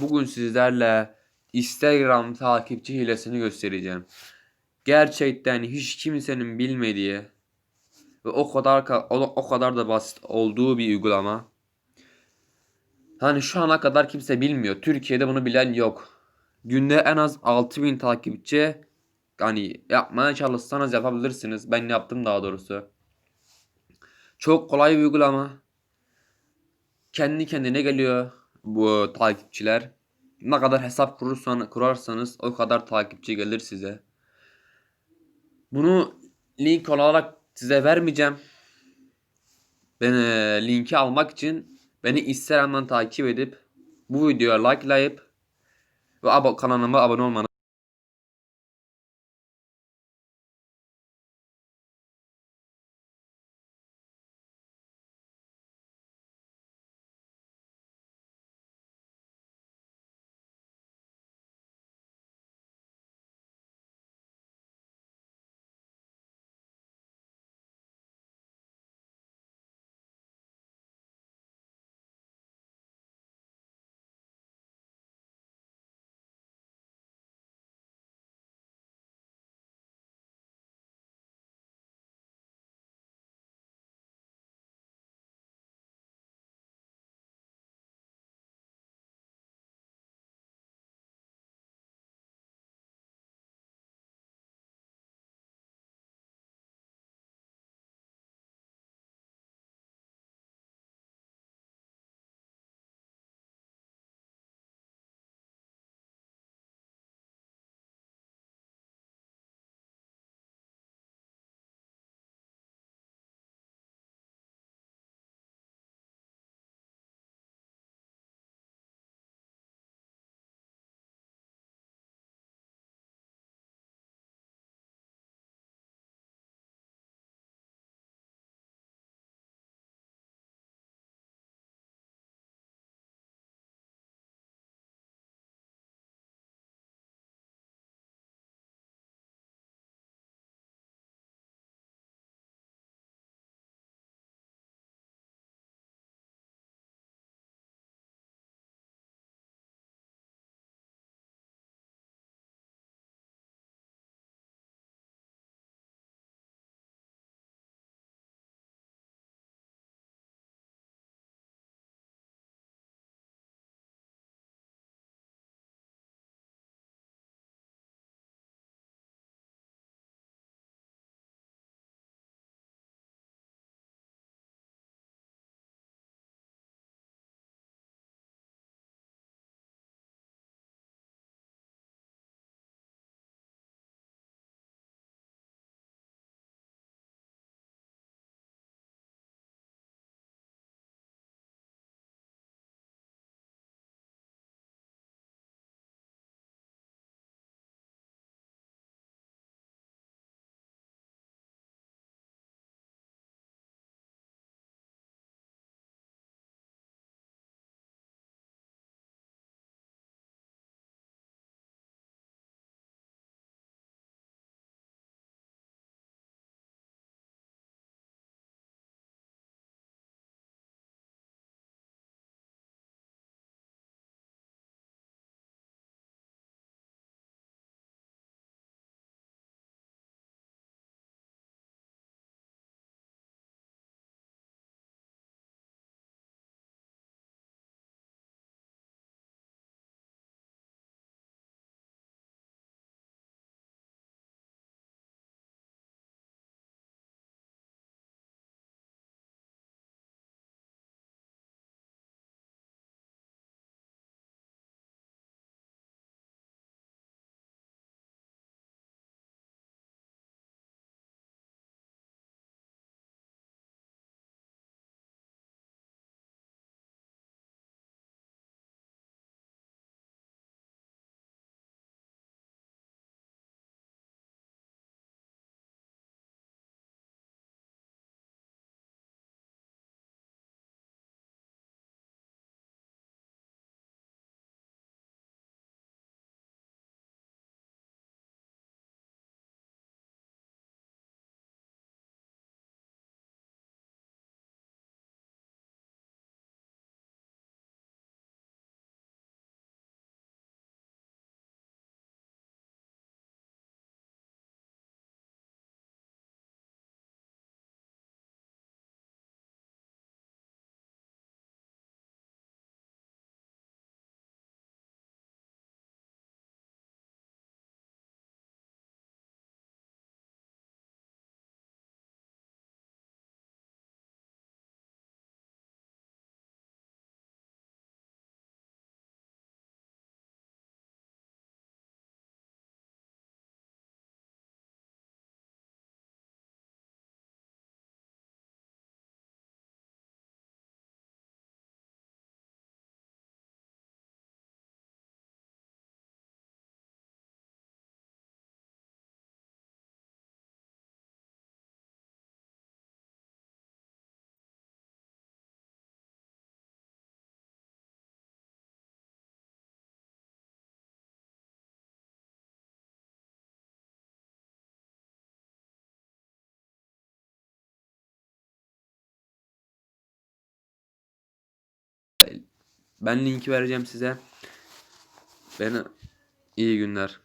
Bugün sizlerle Instagram takipçi hilesini göstereceğim. Gerçekten hiç kimsenin bilmediği ve o kadar ka- o, o kadar da basit olduğu bir uygulama. Hani şu ana kadar kimse bilmiyor. Türkiye'de bunu bilen yok. Günde en az 6000 takipçi hani yapmaya çalışsanız yapabilirsiniz. Ben yaptım daha doğrusu. Çok kolay bir uygulama. Kendi kendine geliyor bu takipçiler. Ne kadar hesap kurursan, kurarsanız o kadar takipçi gelir size. Bunu link olarak size vermeyeceğim. Ben eee, linki almak için beni Instagram'dan takip edip bu videoya likelayıp ve abo- kanalıma abone olmanızı Ben linki vereceğim size. Beni iyi günler.